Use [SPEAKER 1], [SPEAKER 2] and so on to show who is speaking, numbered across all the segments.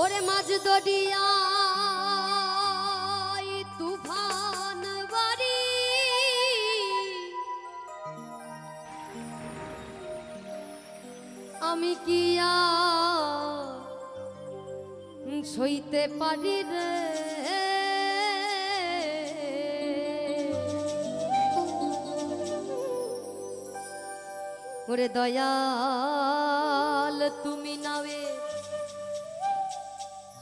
[SPEAKER 1] ওরে মাঝ দড়িয়া তুফান বাড়ি। আমি কি সইতে পারি রে? ওরে দয়াল তুমি নাওয়ে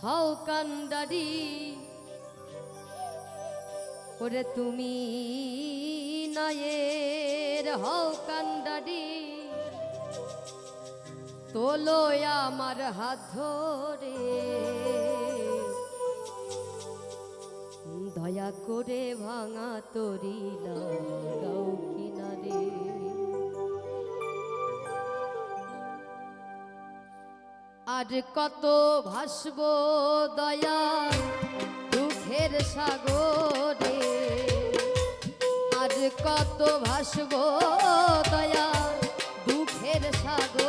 [SPEAKER 1] হও কান্ডারি করে তুমি নয়ের হও কান্ডারি তোলো আমার হাত ধরে। দয়া করে ভাঙা তরি লাগাও কি? আর কত ভাসব দয়া দুঃখের সাগরে। আর কত ভাসব দয়া দুঃখের সাগর।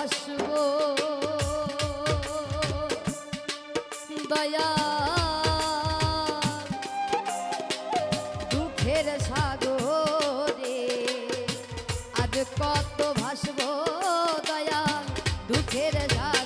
[SPEAKER 1] ভাসবো দয়া দুঃখের সাগরে আজ কত ভাসবো দয়া দুঃখের সাগর।